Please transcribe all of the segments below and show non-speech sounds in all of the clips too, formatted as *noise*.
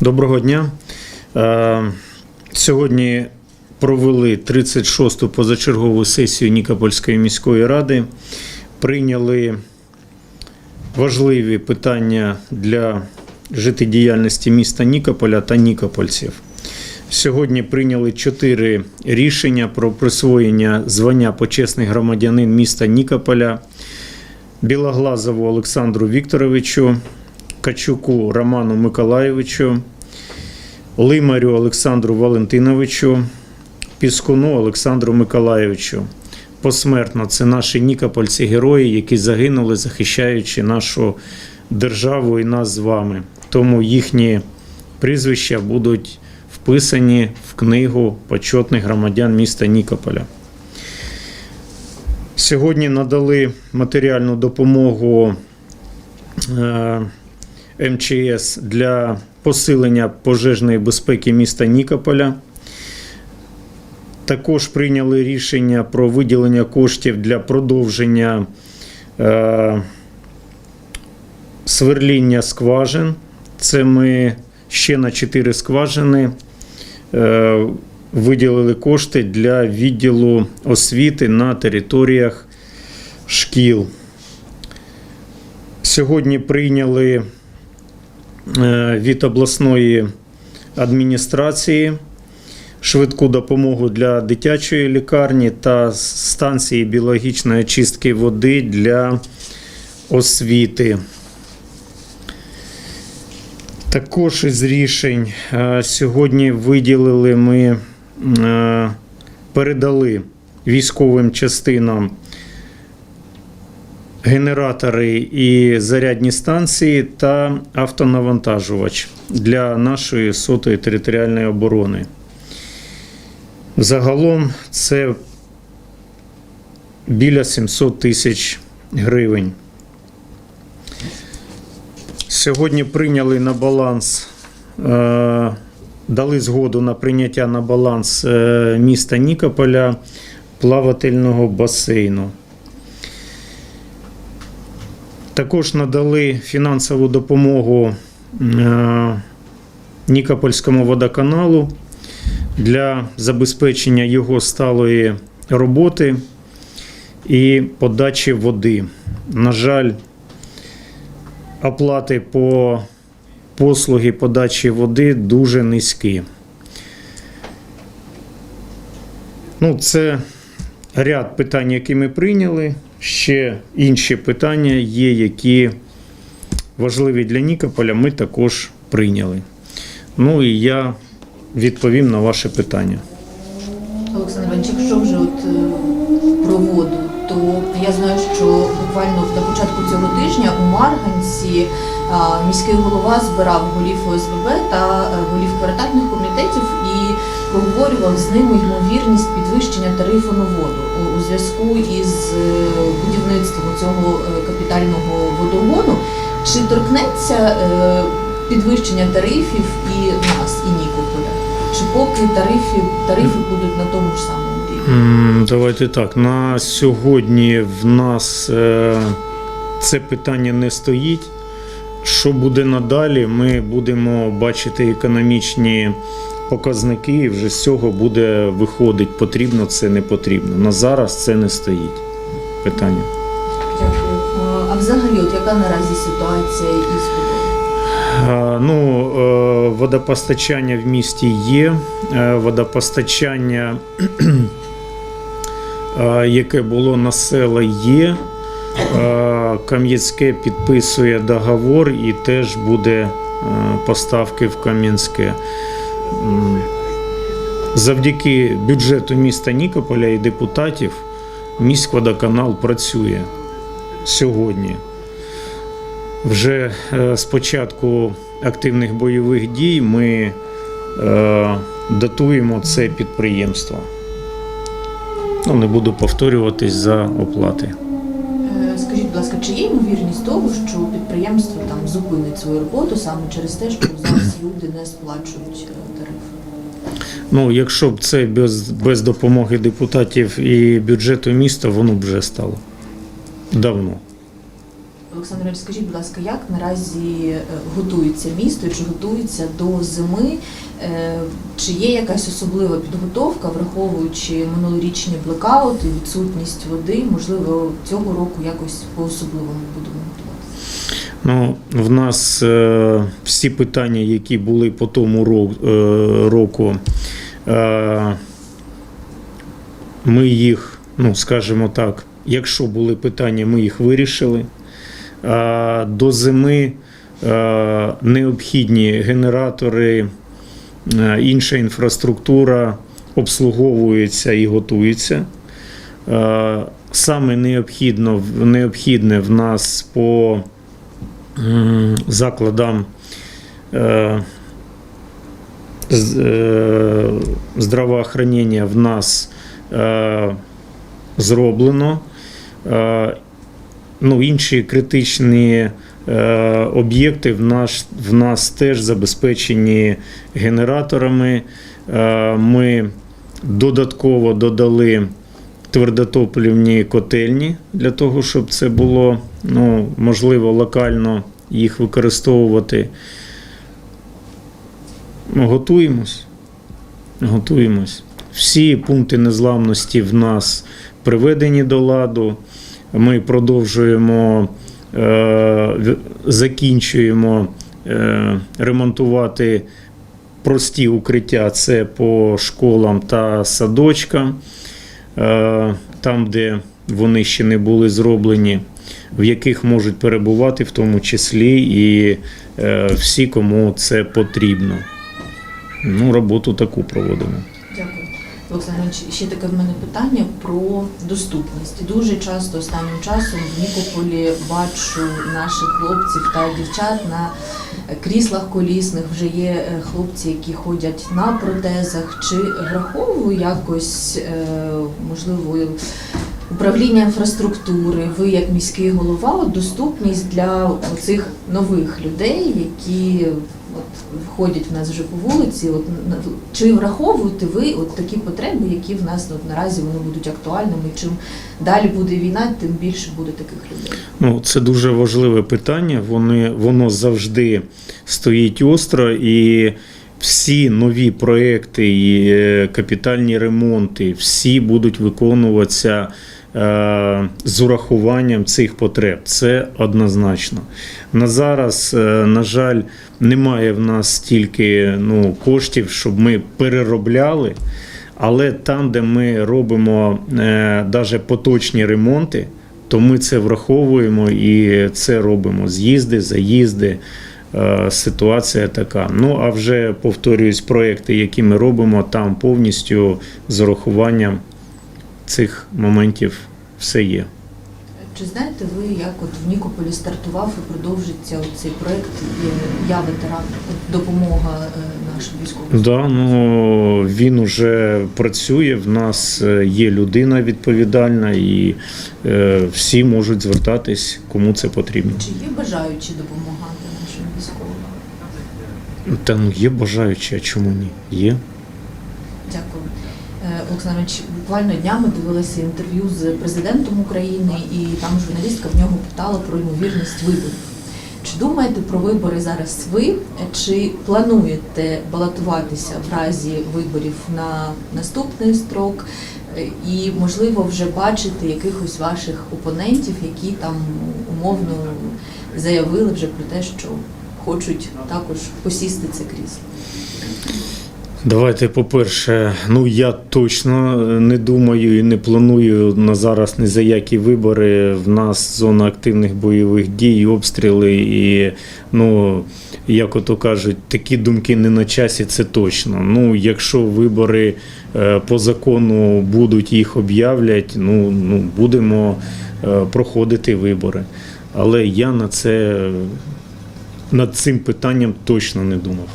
Доброго дня. Е, Сьогодні провели 36-ту позачергову сесію Нікопольської міської ради. Прийняли важливі питання для життєдіяльності міста Нікополя та Нікопольців. Сьогодні прийняли чотири рішення про присвоєння звання почесний громадянин міста Нікополя Білоглазову Олександру Вікторовичу, Качуку Роману Миколаєвичу, Лимарю Олександру Валентиновичу, Піскуну Олександру Миколаєвичу. Посмертно це наші нікопольці герої, які загинули, захищаючи нашу державу і нас з вами. Тому їхні прізвища будуть вписані в книгу почетних громадян міста Нікополя. Сьогодні надали матеріальну допомогу е, МЧС для посилення пожежної безпеки міста Нікополя. Також прийняли рішення про виділення коштів для продовження е, сверління скважин. Це ми ще на 4 скважини е, виділили кошти для відділу освіти на територіях шкіл. Сьогодні прийняли від обласної адміністрації швидку допомогу для дитячої лікарні та станції біологічної очистки води для освіти. Також із рішень е, сьогодні виділили ми, е, передали військовим частинам генератори і зарядні станції та автонавантажувач для нашої сотої територіальної оборони. Загалом це біля 700 тисяч гривень. Сьогодні прийняли на баланс, е, дали згоду на прийняття на баланс е, міста Нікополя плавательного басейну. Також надали фінансову допомогу е, Нікопольському водоканалу для забезпечення його сталої роботи і подачі води. На жаль, оплати по послуги подачі води дуже низькі. Ну, це ряд питань, які ми прийняли. Ще інші питання є, які важливі для Нікополя, ми також прийняли. Ну і я відповім на ваше питання. Олександр Іванович, якщо вже от е, про воду, то я знаю, що буквально на початку цього тижня у Марганці міський голова збирав голів ОСББ та е, голів квартальних комітетів і проговорював з ними ймовірність підвищення тарифу на воду у- зв'язку із е, будівництвом цього е, капітального водогону. Чи торкнеться підвищення тарифів і нас, і Нікополя? Чи поки тарифи, тарифи будуть на тому ж самому рівні? Давайте так. На сьогодні в нас це питання не стоїть. Що буде надалі, ми будемо бачити економічні показники, і вже з цього буде виходить, потрібно це не потрібно. На зараз це не стоїть питання. Дякую. А взагалі, от яка наразі ситуація із водою? Ну, е, водопостачання в місті є. Е, Водопостачання, *clears throat* е, яке було на села, є. Е, Кам'янське підписує договор і теж буде е, поставки в Кам'янське. Завдяки бюджету міста Нікополя і депутатів міськводоканал працює сьогодні. Вже е, з початку активних бойових дій ми датуємо це підприємство. Ну, не буду повторюватись за оплати. Будь ласка, чи є ймовірність того, що підприємство там зупинить свою роботу саме через те, що зараз люди не сплачують е, тарифи? Ну, якщо б це без, без допомоги депутатів і бюджету міста, воно б вже стало давно. Олександр скажіть, будь ласка, як наразі е, готується місто, чи готується до зими? Е, Чи є якась особлива підготовка, враховуючи минулорічні блекаути, відсутність води? Можливо, цього року якось по-особливому будемо готуватися? Ну, в нас е, всі питання, які були по тому е, року, е, ми їх, ну, скажімо так, якщо були питання, ми їх вирішили. Е, до зими е, необхідні генератори, е, інша інфраструктура обслуговується і готується. Саме необхідно, необхідне в нас по закладам здравоохранення в нас зроблено. Ну, інші критичні е, об'єкти в нас, в нас теж забезпечені генераторами. Е, Ми додатково додали твердотоплівні котельні для того, щоб це було ну, можливо локально їх використовувати. Готуємось. Готуємось. Всі пункти незламності в нас приведені до ладу. Ми продовжуємо, е, закінчуємо е, ремонтувати прості укриття це по школам та садочкам, е, там, де вони ще не були зроблені, в яких можуть перебувати, в тому числі і всі, кому це потрібно. Ну, роботу таку проводимо. Олександр ще таке в мене питання про доступність. Дуже часто останнім часом в Нікополі бачу наших хлопців та дівчат на кріслах колісних. Вже є е, хлопці, які ходять на протезах. Чи враховую якось е, можливо управління інфраструктури, ви як міський голова, от доступність для цих нових людей, які от ходять в нас вже по вулиці. От чи враховуєте ви от такі потреби, які в нас от наразі вони будуть актуальними? Чим далі буде війна, тим більше буде таких людей. Ну, це дуже важливе питання. Вони, воно завжди стоїть остро, і всі нові проекти і е, капітальні ремонти, всі будуть виконуватися з урахуванням цих потреб. Це однозначно. На зараз, е, на жаль, немає в нас стільки ну, коштів, щоб ми переробляли. Але там, де ми робимо е, навіть поточні ремонти, то ми це враховуємо і це робимо. З'їзди, заїзди. е, Ситуація така. Ну а вже повторююсь, проекти, які ми робимо, там повністю з урахуванням цих моментів все є. Чи знаєте ви, як от в Нікополі стартував і продовжиться цей проект «Я- ветеран допомога е, нашим військовим? Да, ну він уже працює. В нас е, є людина відповідальна, і е, всі можуть звертатись, кому це потрібно. Чи є бажаючі допомагати нашим військовим? Та ну є бажаючі, а чому ні? Є. Дякую. Олександр Іванович, буквально днями дивилася інтерв'ю з президентом України, і там журналістка в нього питала про ймовірність виборів. Чи думаєте про вибори зараз ви? Чи плануєте балотуватися в разі виборів на наступний строк? І, можливо, вже бачити якихось ваших опонентів, які там умовно заявили вже про те, що хочуть також посісти це крісло? Давайте, по-перше, ну я точно не думаю і не планую на зараз ні за які вибори. В нас зона активних бойових дій, обстріли і ну. Як ото кажуть, такі думки не на часі, це точно. Ну, якщо вибори е, по закону будуть їх об'являть, ну, ну будемо е, проходити вибори. Але я на це над цим питанням точно не думав.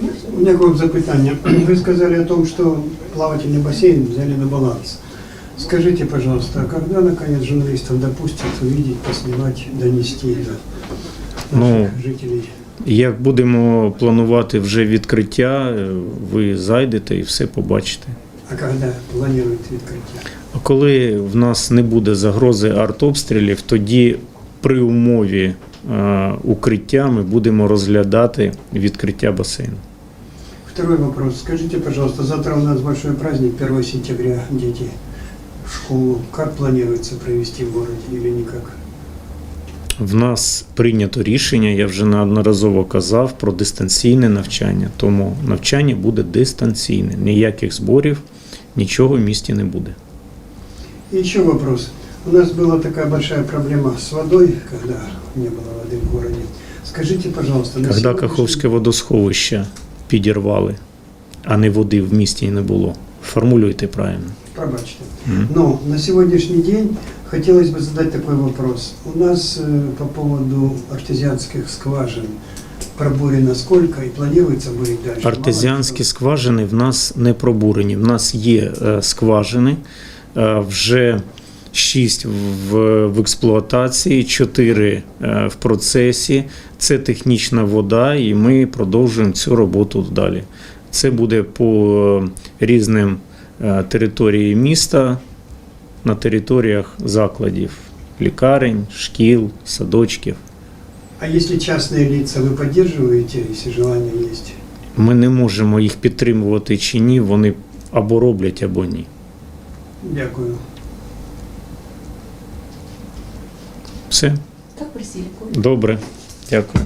Дякую. У меня к вам запитання. Вы *clears throat* сказали о том, что плавательный бассейн взяли на баланс. Скажите, пожалуйста, а когда, наконец, журналистов допустят увидеть, поснимать, донести до Ну, наших жителей? Як будемо планувати вже відкриття, е, ви зайдете і все побачите. А когда планируют открытие? Коли в нас не буде загрози артобстрілів, тоді при умові е, укриття ми будемо розглядати відкриття басейну. Второй вопрос. Скажите, пожалуйста, завтра у нас большой праздник, 1 сентября, дети в школу. Как планируется провести в городе или никак? В нас прийнято рішення, я вже неодноразово казав про дистанційне навчання, тому навчання буде дистанційне. Ніяких зборів, нічого в місті не буде. И еще вопрос. У нас была такая большая проблема с водой, когда не было воды в городе. Скажите, пожалуйста, на Коли сегодняшний- Каховське водосховище підірвали, а не води в місті не було. Формулюйте правильно. Пробачьте. Мгм. Но на сегодняшний день хотелось бы задать такой вопрос. У нас э, по поводу артезианских скважин пробурено сколько и планируется бурить дальше? Артезіанські скважини в нас не пробурені. В нас є е, скважини, е, вже 6 в, в експлуатації, 4 е, в процесі. Це технічна вода, і ми продовжуємо цю роботу далі. Це буде по е, різним е, території міста, на територіях закладів, лікарень, шкіл, садочків. А если частные лица вы поддерживаете, если желание есть? Ми не можемо їх підтримувати чи ні, вони або роблять, або ні. Дякую. Все. Так, добре, дякую.